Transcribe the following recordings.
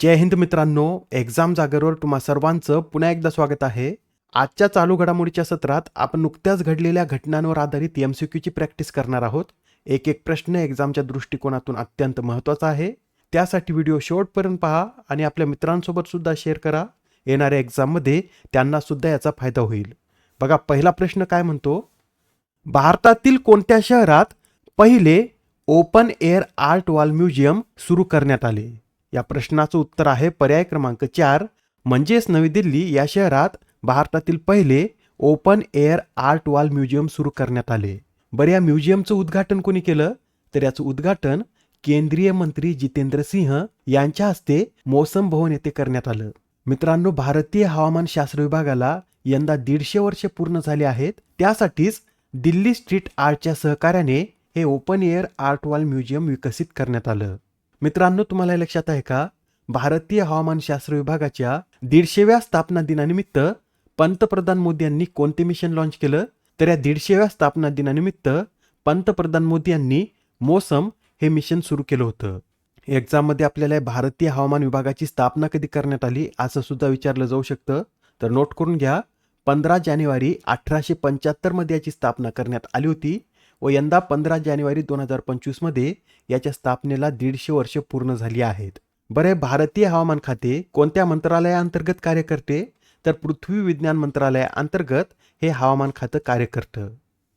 जय हिंद मित्रांनो एक्झाम जागरवर तुम्हा सर्वांचं पुन्हा एकदा स्वागत आहे. आजच्या चालू घडामोडीच्या सत्रात आपण नुकत्याच घडलेल्या घटनांवर आधारित एम सी क्यूची प्रॅक्टिस करणार आहोत. एक एक प्रश्न एक्झामच्या दृष्टिकोनातून अत्यंत महत्त्वाचा आहे. त्यासाठी व्हिडिओ शेवटपर्यंत पहा आणि आपल्या मित्रांसोबत सुद्धा शेअर करा. येणाऱ्या एक्झाममध्ये त्यांना सुद्धा याचा फायदा होईल. बघा पहिला प्रश्न काय म्हणतो? भारतातील कोणत्या शहरात पहिले open air art wall museum सुरू करण्यात आले? या प्रश्नाचं उत्तर आहे पर्याय क्रमांक चार. म्हणजेच नवी दिल्ली या शहरात भारतातील पहिले open air art wall museum सुरू करण्यात आले. बरं या म्युझियमचं उद्घाटन कोणी केलं? तर याचं उद्घाटन केंद्रीय मंत्री जितेंद्र सिंह यांच्या हस्ते मौसम भवन येथे करण्यात आलं. मित्रांनो भारतीय हवामान शास्त्र विभागाला यंदा दीडशे वर्ष पूर्ण झाले आहेत. त्यासाठीच दिल्ली स्ट्रीट आर्टच्या सहकार्याने हे open air art wall museum विकसित करण्यात आलं. मित्रांनो तुम्हाला लक्षात आहे का? भारतीय हवामानशास्त्र विभागाच्या दीडशेव्या स्थापना दिनानिमित्त पंतप्रधान मोदी यांनी कोणते मिशन लॉन्च केलं? तर या दीडशेव्या स्थापना दिनानिमित्त पंतप्रधान मोदी यांनी मोसम हे मिशन सुरू केलं होतं. एक्झाममध्ये आपल्याला भारतीय हवामान विभागाची स्थापना कधी करण्यात आली असं सुद्धा विचारलं जाऊ शकतं. तर नोट करून घ्या पंधरा जानेवारी अठराशे पंच्याहत्तरमध्ये याची स्थापना करण्यात आली होती. व यंदा पंधरा जानेवारी दोन हजार पंचवीसमध्ये याच्या स्थापनेला दीडशे वर्ष पूर्ण झाली आहेत. बरे भारतीय हवामान खाते कोणत्या मंत्रालयाअंतर्गत कार्य करते? तर पृथ्वी विज्ञान मंत्रालयाअंतर्गत हे हवामान खातं कार्य करतं.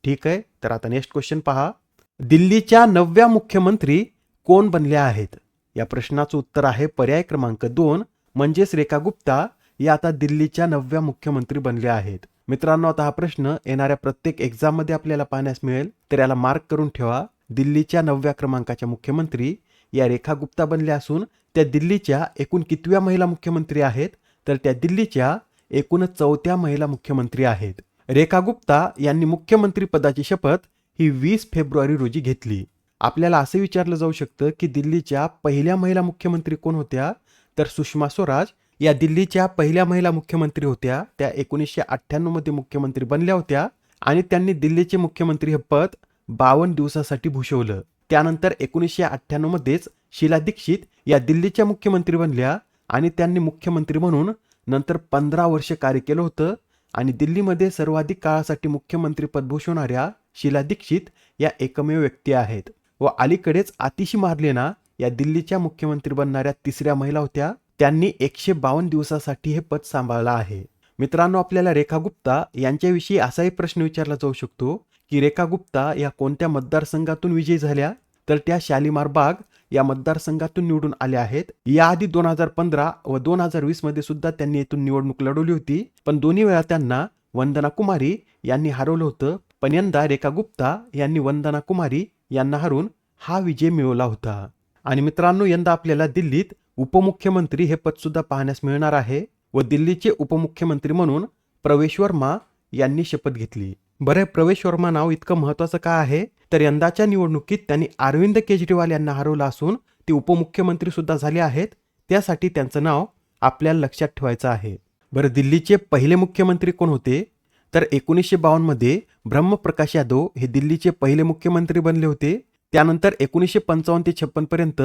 ठीक आहे तर आता नेक्स्ट क्वेश्चन पहा. दिल्लीच्या नवव्या मुख्यमंत्री कोण बनल्या आहेत? या प्रश्नाचं उत्तर आहे पर्याय क्रमांक दोन म्हणजेच रेखा गुप्ता या आता दिल्लीच्या नवव्या मुख्यमंत्री बनल्या आहेत. मित्रांनो आता हा प्रश्न येणाऱ्या प्रत्येक एक्झाममध्ये आपल्याला पाहण्यास मिळेल. तर याला मार्क करून ठेवा. दिल्लीच्या नवव्या क्रमांकाच्या मुख्यमंत्री या रेखा गुप्ता बनल्या असून त्या दिल्लीच्या एकूण कितव्या महिला मुख्यमंत्री आहेत? तर त्या दिल्लीच्या एकूण चौथ्या महिला मुख्यमंत्री आहेत. रेखा गुप्ता यांनी मुख्यमंत्री पदाची शपथ ही वीस फेब्रुवारी रोजी घेतली. आपल्याला असं विचारलं जाऊ शकतं की दिल्लीच्या पहिल्या महिला मुख्यमंत्री कोण होत्या? तर सुषमा स्वराज या दिल्लीच्या पहिल्या महिला मुख्यमंत्री होत्या त्या एकोणीसशे अठ्ठ्याण्णवमध्ये मुख्यमंत्री बनल्या होत्या आणि त्यांनी दिल्लीचे मुख्यमंत्री हे पद बावन्न दिवसासाठी भूषवलं. त्यानंतर एकोणीसशे अठ्ठ्याण्णवमध्येच शीला दीक्षित या दिल्लीच्या मुख्यमंत्री बनल्या आणि त्यांनी मुख्यमंत्री म्हणून नंतर पंधरा वर्ष कार्य केलं होतं आणि दिल्लीमध्ये सर्वाधिक काळासाठी मुख्यमंत्री पद भूषवणाऱ्या शीला दीक्षित या एकमेव व्यक्ती आहेत. व अलीकडेच आतिशी मारलेना या दिल्लीच्या मुख्यमंत्री बनणाऱ्या तिसऱ्या महिला होत्या. त्यांनी एकशे बावन्न दिवसासाठी हे पद सांभाळलं आहे. मित्रांनो आपल्याला रेखा गुप्ता यांच्याविषयी असाही प्रश्न विचारला जाऊ शकतो की रेखा गुप्ता या कोणत्या मतदारसंघातून विजयी झाल्या? तर त्या शालिमार बाग या मतदारसंघातून निवडून आल्या आहेत. याआधी दोन हजार पंधरा व दोन हजार वीसमध्ये सुद्धा त्यांनी येथून निवडणूक लढवली होती. पण दोन्ही वेळा त्यांना वंदना कुमारी यांनी हरवलं होतं. पण यंदा रेखा गुप्ता यांनी वंदना कुमारी यांना हरून हा विजय मिळवला होता. आणि मित्रांनो यंदा आपल्याला दिल्लीत उपमुख्यमंत्री हे पद सुद्धा पाहण्यास मिळणार आहे व दिल्लीचे उपमुख्यमंत्री म्हणून प्रवेश वर्मा यांनी शपथ घेतली. बरं प्रवेश वर्मा नाव इतकं महत्वाचं का आहे? तर यंदाच्या निवडणुकीत त्यांनी अरविंद केजरीवाल यांना हरवलं असून ते उपमुख्यमंत्री सुद्धा झाले आहेत. त्यासाठी त्यांचं नाव आपल्याला लक्षात ठेवायचं आहे. बरं दिल्लीचे पहिले मुख्यमंत्री कोण होते? तर एकोणीसशे बावन्नमध्ये ब्रह्मप्रकाश यादव हे दिल्लीचे पहिले मुख्यमंत्री बनले होते. त्यानंतर एकोणीसशे पंचावन्न ते छप्पनपर्यंत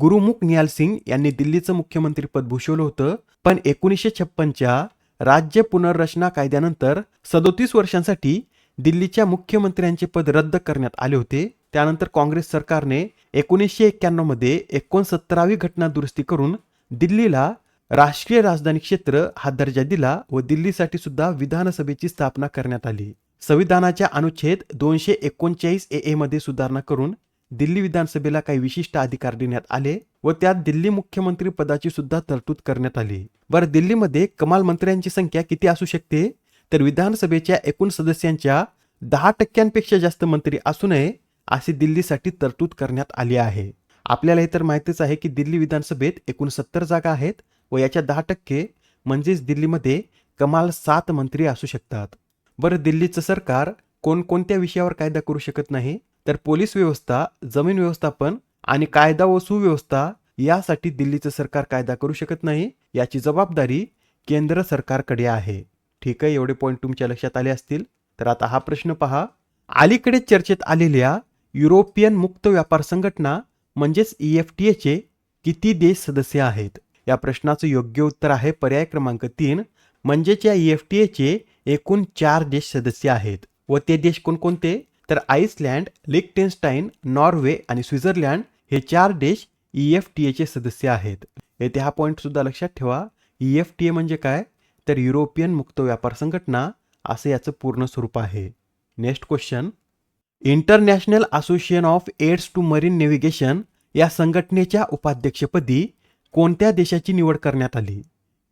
गुरुमुख नियाल सिंग यांनी दिल्लीचं मुख्यमंत्रीपद भूषवलं होतं. पण एकोणीसशे छप्पनच्या राज्य पुनर्रचना कायद्यानंतर सदोतीस वर्षांसाठी दिल्लीच्या मुख्यमंत्र्यांचे पद रद्द करण्यात आले होते. त्यानंतर काँग्रेस सरकारने एकोणीसशे एक्क्याण्णवमध्ये एकोणसत्तरावी घटना दुरुस्ती करून दिल्लीला राष्ट्रीय राजधानी क्षेत्र हा दर्जा दिला व दिल्लीसाठी सुद्धा विधानसभेची स्थापना करण्यात आली. संविधानाच्या अनुच्छेद दोनशे एकोणचाळीस ए ए मध्ये सुधारणा करून दिल्ली विधानसभेला काही विशिष्ट अधिकार देण्यात आले व त्यात दिल्ली मुख्यमंत्री पदाची सुद्धा तरतूद करण्यात आली. बरं दिल्लीमध्ये कमाल मंत्र्यांची संख्या किती असू शकते? तर विधानसभेच्या एकूण सदस्यांच्या दहा टक्क्यांपेक्षा जास्त मंत्री असू नये अशी दिल्लीसाठी तरतूद करण्यात आली आहे. आपल्याला हे तर माहितीच आहे की दिल्ली विधानसभेत एकूण सत्तर जागा आहेत व याच्या दहा टक्के म्हणजेच दिल्लीमध्ये कमाल सात मंत्री असू शकतात. बरं दिल्लीचं सरकार कोणकोणत्या विषयावर कायदा करू शकत नाही? तर पोलीस व्यवस्था जमीन व्यवस्थापन आणि कायदा व सुव्यवस्था यासाठी दिल्लीचं सरकार कायदा करू शकत नाही याची जबाबदारी केंद्र सरकारकडे आहे. ठीक आहे एवढे पॉईंट तुमच्या लक्षात आले असतील तर आता हा प्रश्न पहा. अलीकडे चर्चेत आलेल्या युरोपियन मुक्त व्यापार संघटना म्हणजेच ई एफ टी एचे किती देश सदस्य आहेत? या प्रश्नाचं योग्य उत्तर आहे पर्याय क्रमांक तीन म्हणजेच या ई एफ टी एचे एकूण चार देश सदस्य आहेत. व ते देश कोणकोणते? तर आईसलँड लिक्टेनस्टाईन नॉर्वे आणि स्वित्झर्लंड हे चार देश ई एफ टी एचे सदस्य आहेत. येथे हा पॉईंट सुद्धा लक्षात ठेवा. ई एफ टी ए म्हणजे काय? तर युरोपियन मुक्त व्यापार संघटना असं याचं पूर्ण स्वरूप आहे. Next question international association of aids to marine navigation या संघटनेच्या उपाध्यक्षपदी कोणत्या देशाची निवड करण्यात आली?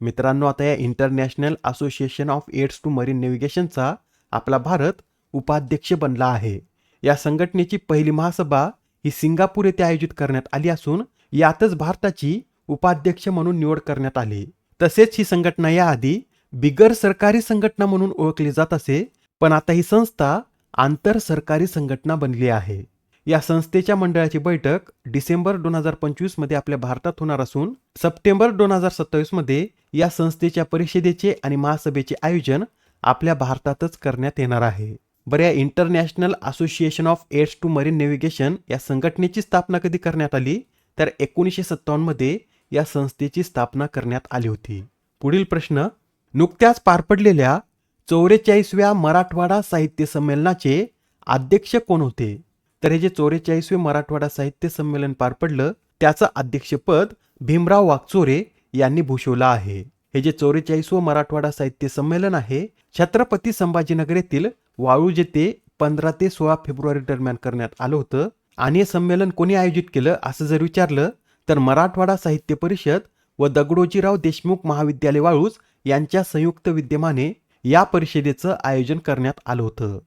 मित्रांनो आता या international association of aids to marine नेव्हिगेशनचा आपला भारत उपाध्यक्ष बनला आहे. या संघटनेची पहिली महासभा ही सिंगापूर येथे आयोजित करण्यात आली असून यातच भारताची उपाध्यक्ष म्हणून निवड करण्यात आली. तसेच ही संघटना याआधी बिगर सरकारी संघटना म्हणून ओळखली जात असे पण आता ही संस्था आंतर सरकारी संघटना बनली आहे. या संस्थेच्या मंडळाची बैठक डिसेंबर दोन हजार पंचवीसमध्ये आपल्या भारतात होणार असून सप्टेंबर दोन हजार सत्तावीसमध्ये या संस्थेच्या परिषदेचे आणि महासभेचे आयोजन आपल्या भारतातच करण्यात येणार आहे. बरं या international association of aids to marine navigation या संघटनेची स्थापना कधी करण्यात आली? तर एकोणीसशे सत्तावन्नमध्ये या संस्थेची स्थापना करण्यात आली होती. पुढील प्रश्न नुकत्याच पार पडलेल्या चौवेचाळीसव्या मराठवाडा साहित्य संमेलनाचे अध्यक्ष कोण होते? तर हे जे चौवेचाळीसवे मराठवाडा साहित्य संमेलन पार पडलं त्याचं अध्यक्षपद भीमराव वागचोरे यांनी भूषवलं आहे. हे जे चौवेचाळीसवं मराठवाडा साहित्य संमेलन आहे छत्रपती संभाजीनगर येथील वाळू येथे पंधरा ते सोळा फेब्रुवारी दरम्यान करण्यात आलं होतं आणि हे संमेलन कोणी आयोजित केलं असं जर विचारलं तर मराठवाडा साहित्य परिषद व दगडोजीराव देशमुख महाविद्यालय वाळूज यांच्या संयुक्त विद्यमाने या परिषदेचं आयोजन करण्यात आलं होतं.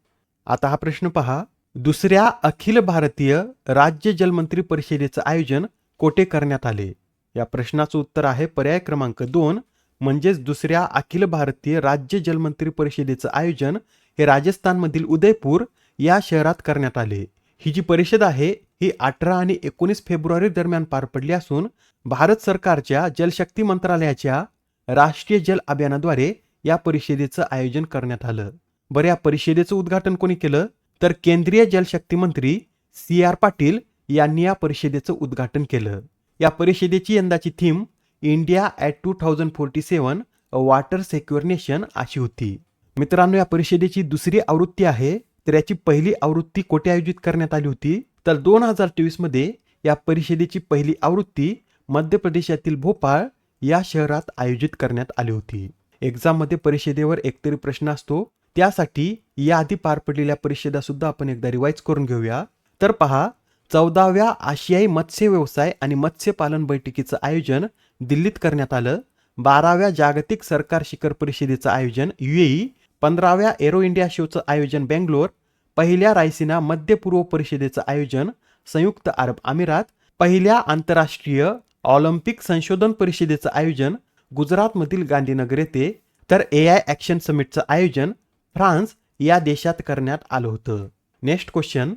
आता हा प्रश्न पहा. दुसऱ्या अखिल भारतीय राज्य जलमंत्री परिषदेचं आयोजन कोठे करण्यात आले? या प्रश्नाचं उत्तर आहे पर्याय क्रमांक दोन म्हणजेच दुसऱ्या अखिल भारतीय राज्य जलमंत्री परिषदेचं आयोजन हे राजस्थानमधील उदयपूर या शहरात करण्यात आले. ही जी परिषद आहे ही अठरा आणि एकोणीस फेब्रुवारी दरम्यान पार पडली असून भारत सरकारच्या जलशक्ती मंत्रालयाच्या राष्ट्रीय जल अभियानाद्वारे या परिषदेचं आयोजन करण्यात आलं. बरं या परिषदेचं उद्घाटन कोणी केलं? तर केंद्रीय जलशक्ती मंत्री सी आर पाटील यांनी या परिषदेचं उद्घाटन केलं. या परिषदेची यंदाची theme India at two thousand forty seven water secure nation अशी होती. मित्रांनो या परिषदेची दुसरी आवृत्ती आहे तर याची पहिली आवृत्ती कोठे आयोजित करण्यात आली होती? तर दोन हजार तेवीसमध्ये या परिषदेची पहिली आवृत्ती मध्य प्रदेशातील भोपाळ या शहरात आयोजित करण्यात आली होती. एक्झाममध्ये परिषदेवर एकतरी प्रश्न असतो. त्यासाठी याआधी पार पडलेल्या परिषदा सुद्धा आपण एकदा रिवाईज करून घेऊया. तर पहा चौदाव्या आशियाई मत्स्य व्यवसाय आणि मत्स्यपालन बैठकीचं आयोजन दिल्लीत करण्यात आलं. बाराव्या जागतिक सरकार शिखर परिषदेचं आयोजन युएई पंधराव्या एरो इंडिया शोचं आयोजन बेंगलोर पहिल्या रायसिना मध्य पूर्व परिषदेचं आयोजन संयुक्त अरब अमिरात पहिल्या आंतरराष्ट्रीय ऑलिम्पिक संशोधन परिषदेचं आयोजन गुजरातमधील गांधीनगर येथे तर ए आय ॲक्शन समिटचं आयोजन फ्रान्स या देशात करण्यात आलं होतं. Next question.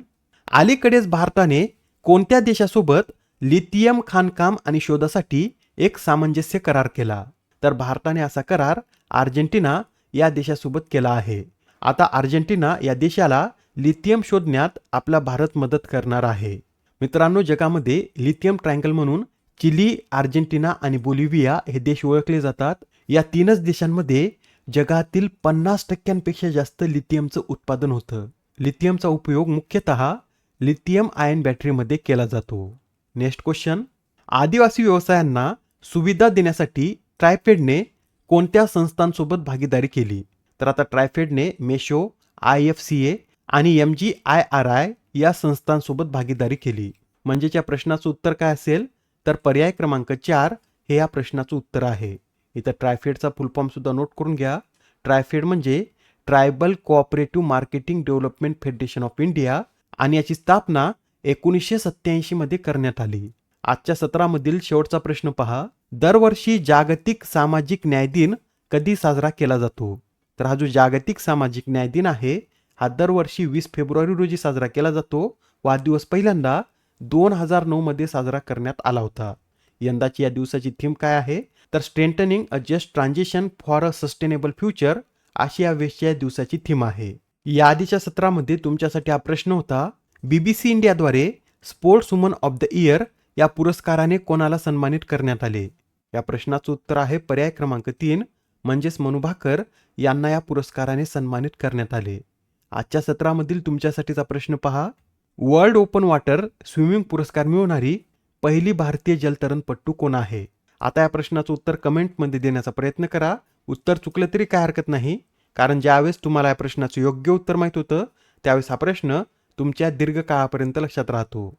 अलीकडेच भारताने कोणत्या देशासोबत लिथियम खाणकाम आणि शोधासाठी एक सामंजस्य करार केला. तर भारताने असा करार अर्जेंटिना या देशासोबत केला आहे. आता अर्जेंटिना या देशाला लिथियम शोधण्यात आपला भारत मदत करणार आहे. मित्रांनो जगामध्ये लिथियम ट्रँगल म्हणून चिली अर्जेंटिना आणि बोलिव्हिया हे देश ओळखले जातात. या तीनच देशांमध्ये जगातील पन्नास टक्क्यांपेक्षा जास्त लिथियमचं उत्पादन होतं. लिथियमचा उपयोग मुख्यतः लिथियम आयन बॅटरीमध्ये केला जातो. नेक्स्ट क्वेश्चन आदिवासी व्यवसायांना सुविधा देण्यासाठी ट्रायफेडने कोणत्या संस्थांसोबत भागीदारी केली? तर आता ट्रायफेडने Meesho I F C A आणि M G I R I या संस्थांसोबत भागीदारी केली. म्हणजेच या प्रश्नाचं उत्तर काय असेल? तर पर्याय क्रमांक चार हे या प्रश्नाचं उत्तर आहे. इथं ट्रायफेडचा फुलफॉर्म सुद्धा नोट करून घ्या. ट्रायफेड म्हणजे tribal cooperative marketing development federation of India आणि याची स्थापना एकोणीसशे सत्याऐंशी मध्ये करण्यात आली. आजच्या सत्रामधील शेवटचा प्रश्न पहा. दरवर्षी जागतिक सामाजिक न्याय दिन कधी साजरा केला जातो? तर हा जो जागतिक सामाजिक न्याय दिन आहे हा दरवर्षी वीस फेब्रुवारी रोजी साजरा केला जातो. व हा दिवस पहिल्यांदा दोन हजार नऊ मध्ये साजरा करण्यात आला होता. यंदाची या दिवसाची थीम काय आहे? तर strengthening a just transition for a sustainable future अशी या वेळच्या दिवसाची थीम आहे. या आधीच्या सत्रामध्ये तुमच्यासाठी हा प्रश्न होता. बीबीसी इंडियाद्वारे sports woman of the year या पुरस्काराने कोणाला सन्मानित करण्यात आले? या प्रश्नाचं उत्तर आहे पर्याय क्रमांक तीन म्हणजेच मनुभाकर यांना या पुरस्काराने सन्मानित करण्यात आले. आजच्या सत्रामधील तुमच्यासाठीचा प्रश्न पहा. वर्ल्ड ओपन वॉटर स्विमिंग पुरस्कार मिळवणारी पहिली भारतीय जलतरणपट्टू कोण आहे? आता या प्रश्नाचं उत्तर कमेंटमध्ये देण्याचा प्रयत्न करा. उत्तर चुकलं तरी काय हरकत नाही कारण ज्यावेळेस तुम्हाला या प्रश्नाचं योग्य उत्तर माहीत होतं त्यावेळेस हा प्रश्न तुमच्या दीर्घकाळापर्यंत लक्षात राहतो.